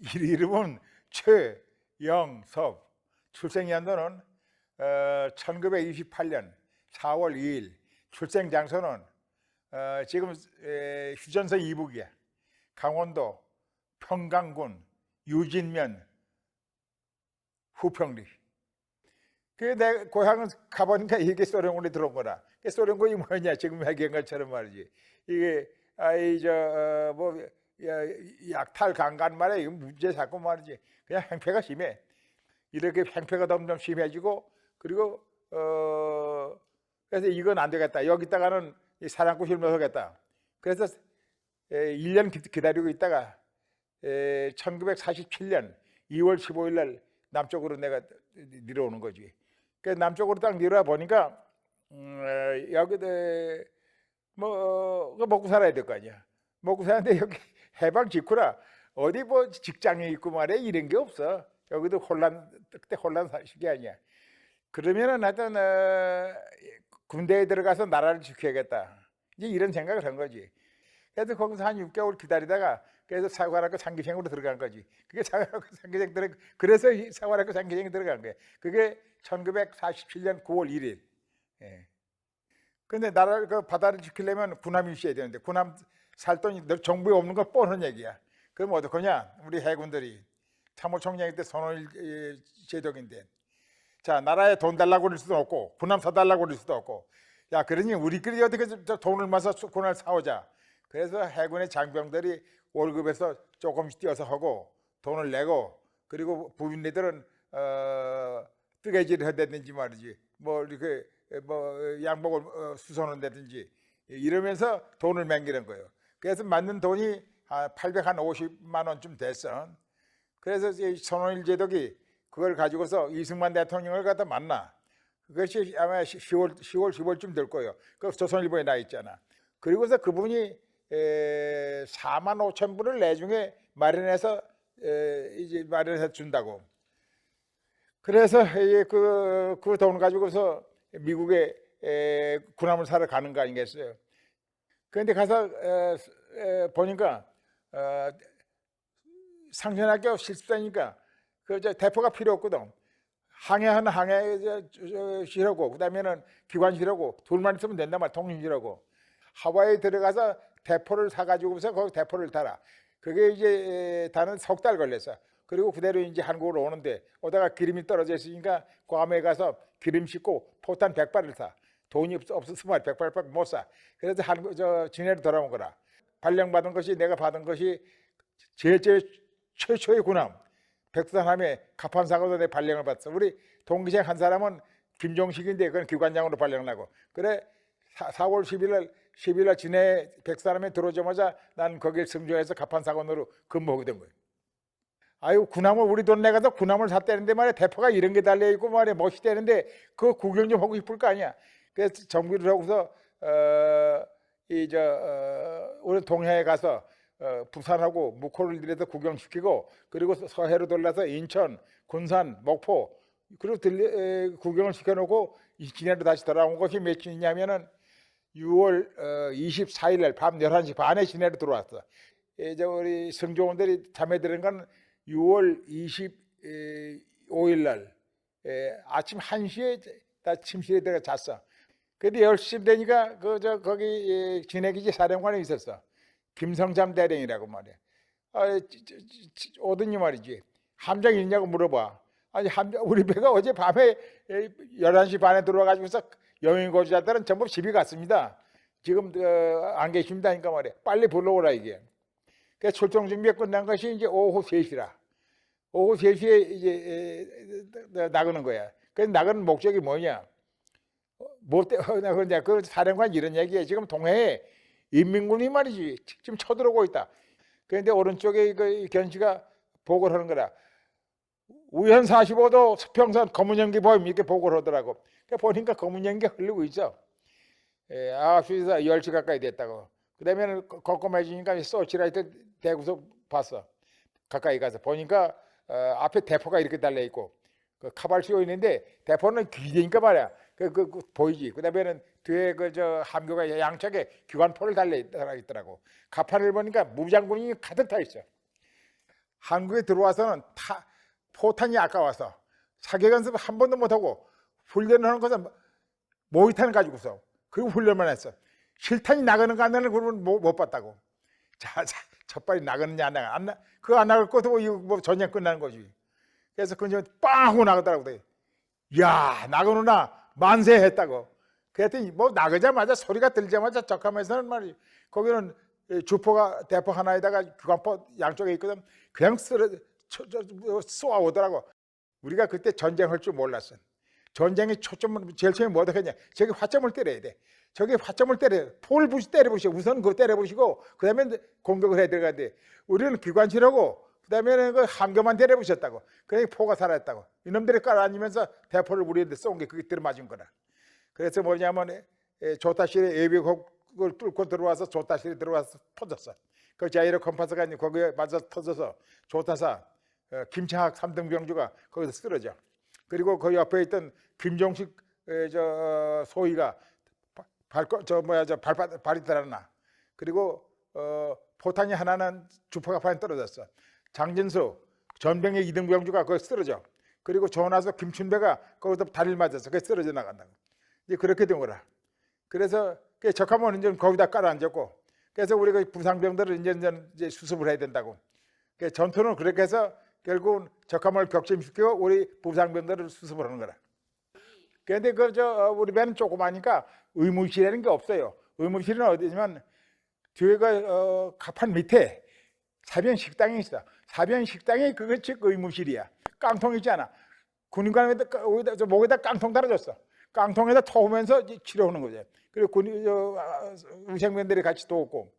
이 이름은 최영섭. 출생 연도는 어, 1928년 4월 2일. 출생 장소는 어, 지금 에, 휴전서 이북이야. 강원도 평강군 유진면 후평리. 그내 고향은 가보니까 이게 소련군이 들어온 거라. 그 소련군이 뭐냐 지금 것처럼 말이지. 이게 아이 저뭐 약탈 강간 말에 이거 문제 자꾸 말이지. 그냥 행패가 심해. 이렇게 행패가 점점 심해지고 그리고 어 그래서 이건 안 되겠다. 여기다가는 이 사랑꾼 힐면서겠다. 그래서 에, 1년 기- 기다리고 있다가 에, 1947년 2월 15일 날 남쪽으로 내가 내려오는 거지. 그 남쪽으로 딱 내려와 보니까 음, 에, 여기 뭐 어, 먹고 살아야 될 거 아니야. 먹고 사는데 여기 해방 직후라 어디 뭐 직장이 있고 말이야 이런 게 없어. 여기도 혼란 그때 혼란 시기 아니야. 그러면은 하여튼 어, 군대에 들어가서 나라를 지켜야겠다. 이제 이런 생각을 한 거지. 그래서 거기서 한 6개월 기다리다가 그래서 사관학교 상기생으로 들어간 거지. 그게 사관학교 상기생 들어 그래서 이 사관학교 상기생이 들어간 거야. 그게 1947년 9월 1일. 예. 근데 나라를 그 바다를 지키려면 군함이 있어야 되는데 군함 살 돈이 너 정부에 없는 건 뻔한 얘기야. 그럼 어떡하냐? 우리 해군들이 참모총장이 때 선호일 예, 제독인데 자 나라에 돈 달라고 그럴 수도 없고 군함 사달라고 그럴 수도 없고 야 그러니 우리끼리 어떻게 돈을 모아서 군함을 사오자 그래서 해군의 장병들이 월급에서 조금씩 띄어서 하고 돈을 내고 그리고 부인들은 어, 뜨개질을 한다든지 말이지 뭐 이렇게 뭐 양복을 어, 수선한다든지 이러면서 돈을 맹기는 거예요. 그래서 맞는 돈이 850만 원쯤 됐어. 그래서 이 선원일 제독이 그걸 가지고서 이승만 대통령을 갖다 만나. 그것이 아마 10월 10월 10월쯤 될 거예요. 그 조선일보에 나 있잖아. 그리고서 그분이 에, 4만 5천 불을 내중에 마련해서 에, 이제 마련해서 준다고. 그래서 이 그, 그 돈 가지고서 미국에 에, 군함을 사러 가는 거 아니겠어요? 그런데 가서 에, 에, 보니까 어, 상전학교 실습생이니까 그저 대포가 필요 없거든. 항해하는 항해 실하고 그다음에는 기관실하고 둘만 있으면 된단 말이야. 통신실하고 하와이에 들어가서 대포를 사가지고서 거기 대포를 달아. 그게 이제 다는 석 달 걸렸어. 그리고 그대로 이제 한국으로 오는데 오다가 기름이 떨어져 있으니까 괌에 가서 기름 싣고 포탄 100발을 사. 돈이 없, 없어서 말 100발밖에 못 사. 그래서 한국 저 진해로 돌아온 거라. 발령받은 것이 내가 받은 것이 제일 제일 최초의 군함 백두산함에 갑판사고도 내 발령을 받았어. 우리 동기생 한 사람은 김종식인데 그건 기관장으로 발령을 하고 그래 4, 월 10일 날 10일 날 진해 백두산함에 들어오자마자 난 거길 승조해서 갑판사관으로 근무하게 된 거예요. 아유 군함을 우리 돈 내가서 군함을 샀다는데 말이야 대포가 이런 게 달려 있고 말이야 멋있다는데 그 구경 좀 하고 싶을 거 아니야. 그래서 정비를 하고서 어, 이저 어, 우리 동해에 가서 어, 부산하고 무코를 들여서 구경시키고 그리고 서해로 돌려서 인천, 군산, 목포 그리고 들리, 에, 구경을 시켜놓고 이 진해로 다시 돌아온 것이 며칠이냐면은 6월 어, 24일 날밤 11시 반에 진해로 들어왔어. 이제 우리 성조원들이 잠에 드는 건 6월 25일 날 에, 아침 1시에 다 침실에 들어가 잤어. 근데 10시 되니까 그 저 거기 예, 진해기지 사령관에 있었어. 김성삼 대령이라고 말이야. 아, 오더니 말이지. 함정 있냐고 물어봐. 아니 함정 우리 배가 어제 밤에 11시 반에 들어와가지고서 영인고지자들은 전부 집에 갔습니다. 지금 어, 안 계십니다니까 말이야. 빨리 불러오라 이게. 그 출동 준비가 끝난 것이 이제 오후 3시라. 오후 3시에 이제 나가는 거야. 그 나가는 목적이 뭐냐? 뭐 때문에 그러냐? 그 사령관 이런 얘기해. 지금 동해에 인민군이 말이지 지금 쳐들어오고 있다. 그런데 오른쪽에 그 견시가 보고를 하는 거라. 우현 45도 수평선 검은 연기 보임 이렇게 보고를 하더라고. 그 보니까 검은 연기 흘리고. 예, 9시에서 10시 가까이 됐다고. 그 다음에는 꼼꼼해지니까 서치라이트 대구서 봤어. 가까이 가서 보니까 어, 앞에 대포가 이렇게 달려 있고 그 카발 씌워 있는데 대포는 기대니까 말이야. 그, 그, 그 보이지. 그 다음에는 뒤에 그 저 함교가 양쪽에 기관포를 달려 있더라고. 가판을 보니까 무장군이 가득 타 있어. 한국에 들어와서는 타, 포탄이 아까워서 사격 연습 한 번도 못 하고 훈련하는 것은 모의탄 가지고서 그리고 훈련만 했어. 실탄이 나가는 거 안 나가는 그러면 못, 못 봤다고. 자, 자, 첫 발이 나가느냐 안 나가 안 나, 그거 안 나갈 것도 이거 뭐 전쟁 끝나는 거지. 그래서 그냥 빵 하고 나가더라고. 야 나가누나 만세 했다고. 그랬더니 뭐 나가자마자 소리가 들자마자 적함에서는 말이 거기는 이 주포가 대포 하나에다가 기관포 양쪽에 있거든. 그냥 저- 쏘아오더라고. 우리가 그때 전쟁할 줄 몰랐어. 전쟁의 초점은 제일 처음에 뭐 하겠냐? 저기 화점을 때려야 돼. 저기 화점을 때려. 포를 부시 때려보시고 우선 그거 때려보시고 그다음에 공격을 해야 들어가는데 우리는 기관치라고 그 다음에는 그 함교만 때려보셨다고. 그래 포가 살아있다고. 이놈들이 깔아앉으면서 대포를 우리한테 쏜 게 그게 들어맞은 거라. 그래서 뭐냐면 에, 조타실에 예비국을 뚫고 들어와서 조타실에 들어와서 터졌어. 그 자이로 컴파스가 있는 거기에 맞아 터져서 조타사 어, 김창학 삼등 병주가 거기서 쓰러져. 그리고 그 옆에 있던 김종식 에, 저 어, 소위가 발거 저 뭐야 저 발바 발이 달았나. 그리고 어, 포탄이 하나는 주포가 판에 떨어졌어. 장진수 전병의 이등 병주가 거기 쓰러져. 그리고 전화서 김춘배가 거기서 다리를 맞았어. 그게 쓰러져 나간다고. 이제 그렇게 된 거라. 그래서 그 적하면 이제 거기다 깔아앉았고, 그래서 우리가 부상병들을 이제, 이제 수습을 해야 된다고. 그 전투는 그렇게 해서 결국은 적함을 격침시키고 우리 부상병들을 수습을 하는 거라. 그런데 그 저 우리 배는 조그마니까 의무실이라는 게 없어요. 의무실은 어디냐면 뒤에가 어, 가판 밑에 사변 식당이 있어. 사변 식당이 그게 즉 의무실이야. 깡통 있잖아. 군인관에다 여기다 저 목에다 깡통 달아줬어. 깡통에다 이제 치료하는 거지. 그리고 군 저, 아, 의생병들이 같이 도왔고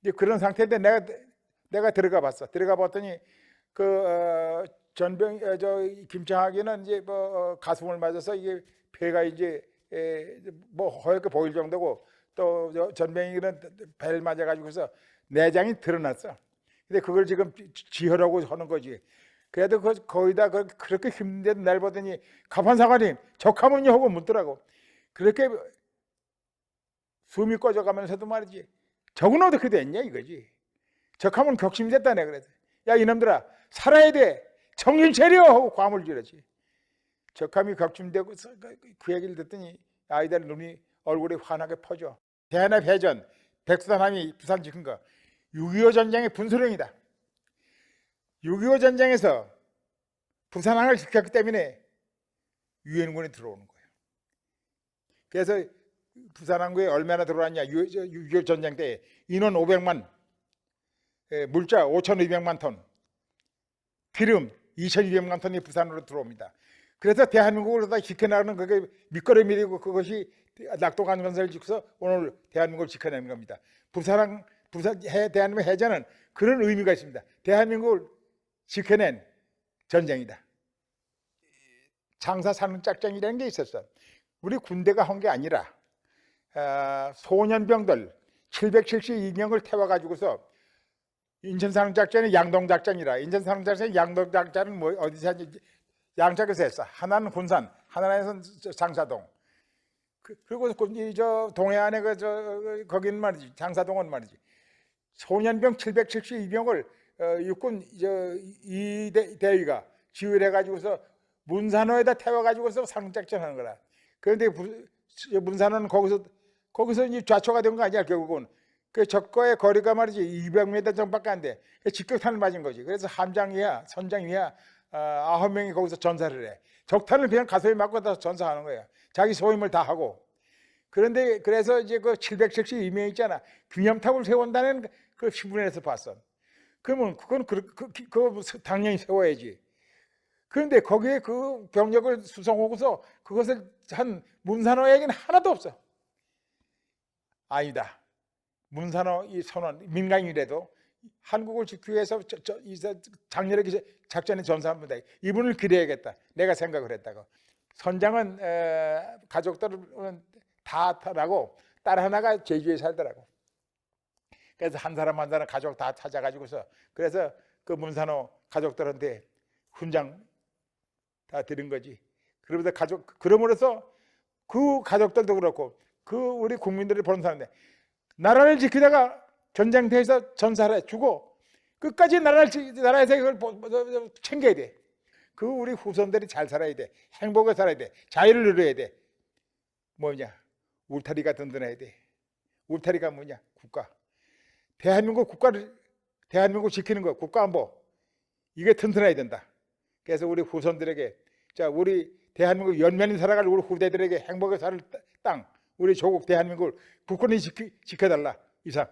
이제 그런 상태인데 내가 내가 들어가 봤어. 들어가 봤더니 그 어, 전병 어, 저 김창학이는 이제 뭐 어, 가슴을 맞아서 이게 폐가 이제 에, 뭐 허옇게 보일 정도고 또저 전병이는 배를 맞아 가지고서 내장이 드러났어. 근데 그걸 지금 지- 지혈하고 하는 거지. 그래도 그 거의 다 그- 그렇게 힘든데 날 보더니 가판사관님 적하면요 하고 묻더라고. 그렇게 숨이 꺼져가면서도 말이지. 적은 어떻게 됐냐 이거지. 적하면 격심됐다네 그래서. 야 이놈들아 살아야 돼. 정신 차려 하고 과물 지르지. 적함이 격심되고 서- 그- 그 얘기를 듣더니 아이들 눈이 얼굴이 환하게 퍼져. 대한합 해전 백두산함이 부산 지킨 거. 6.25 전쟁의 분수령이다. 6.25 전쟁에서 부산항을 지켰기 때문에 유엔군이 들어오는 거예요. 그래서 부산항구에 얼마나 들어왔냐? 6.25 전쟁 때 인원 500만, 에, 물자 5,200만 톤, 기름 2,200만 톤이 부산으로 들어옵니다. 그래서 대한민국을 다 지켜나가는 그게 밑거름이고 그것이 낙동강 건설을 짓고서 오늘 대한민국을 지켜내는 겁니다. 부산항 부산 해 대한민국 해전은 그런 의미가 있습니다. 대한민국을 지켜낸 전쟁이다. 장사 사는 작전이라는 게 있었어. 우리 군대가 한 게 아니라 아, 소년병들 772명을 태워가지고서 인천 사는 작전이 양동 작전이라 인천 사는 작전이 양동 작전은 뭐 어디서 하지? 양쪽에서 했어. 하나는 군산, 하나는 장사동. 그, 리고 이저 동해안에 그저 거기는 말이지 장사동은 말이지 소년병 772명을 어, 육군 저 이대 대위가 지휘를 해가지고서 문산호에다 태워가지고서 상작전하는 거라. 그런데 문산호는 거기서 거기서 이제 좌초가 된 거 아니야 결국은 그 적과의 거리가 말이지 200m 정도밖에 안 돼. 그 직격탄을 맞은 거지. 그래서 함장 이하, 선장 이하 어, 아홉 명이 거기서 전사를 해. 적탄을 그냥 가슴에 맞고 다 전사하는 거야. 자기 소임을 다 하고. 그런데 그래서 이제 그 772명 있잖아. 기념탑을 세운다는 그 신문에서 봤어. 그러면 그건 그, 그, 그, 그 당연히 세워야지. 그런데 거기에 그 병력을 수송하고서 그것을 한 문산호 얘기는 하나도 없어. 아니다. 문산호 이 선원 민간이라도 한국을 지키기 위해서 저, 저, 저- 작전에 전사합니다. 이분을 기대야겠다. 내가 생각을 했다고. 선장은 에, 가족들은 다 타라고 딸 하나가 제주에 살더라고. 그래서 한 사람 한 사람 가족 다 찾아가지고서 그래서 그 문산호 가족들한테 훈장 다 드린 거지. 그러면서 가족 그러므로서 그 가족들도 그렇고 그 우리 국민들을 보는 사람들 나라를 지키다가 전쟁터에서 전사를 해주고 끝까지 나라를 지- 나라에서 이걸 챙겨야 돼. 그 우리 후손들이 잘 살아야 돼. 행복하게 살아야 돼. 자유를 누려야 돼. 뭐냐? 울타리가 든든해야 돼. 울타리가 뭐냐? 국가. 대한민국 국가를 대한민국 지키는 거 국가 안보 이게 튼튼해야 된다. 그래서 우리 후손들에게 자 우리 대한민국 연면히 살아갈 우리 후대들에게 행복하게 살땅 우리 조국 대한민국을 지키, 지켜달라 이상.